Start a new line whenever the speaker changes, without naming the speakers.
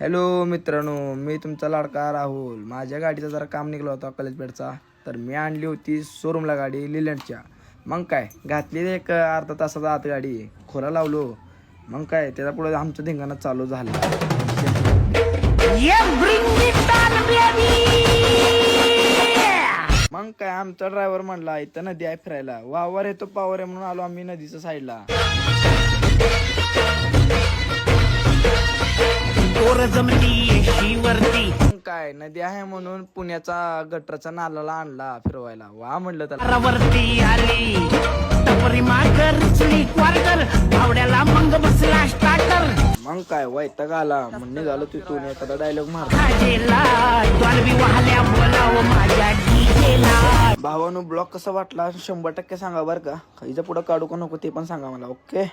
Hello मित्रांनो. मी तुमचा लाडका राहुल. माझ्या गाडीचा जरा काम निघला होता कलेजपेठचा तर मी आणली होती शोरूमला गाडी लिलंडच्या मग काय? घातली एक अर्धा तासाचा आत गाडी. खोरा लावलो. मग काय? त्याच्या पुढे आमचं धिंगाणा चालू झालं. मग काय? आमचा ड्रायव्हर म्हणला इथं नदी आहे फिरायला. वावर येतो पावर आहे म्हणून आलो आम्ही नदीच्या साईडला
शिवरती
काय नदी आहे म्हणून पुण्याचा गटरचा नालाला आणला फिरवायला. वा म्हणलं त्याला.
वरती आली. टपरी माकर रुचली क्वार्टर. भावड्याला मंग बसला स्टार्टर
मग काय वैताग आला. मग निघालो तिथून एखादा डायलॉग मार
खाजेला द्वालबी वाहल्या बोलाव माझ्या डीजेला.
भावानो ब्लॉग कसा वाटला? शंभर टक्के सांगा बरं का. हिच्या पुढं काढू का नको ते पण सांगा मला ओके?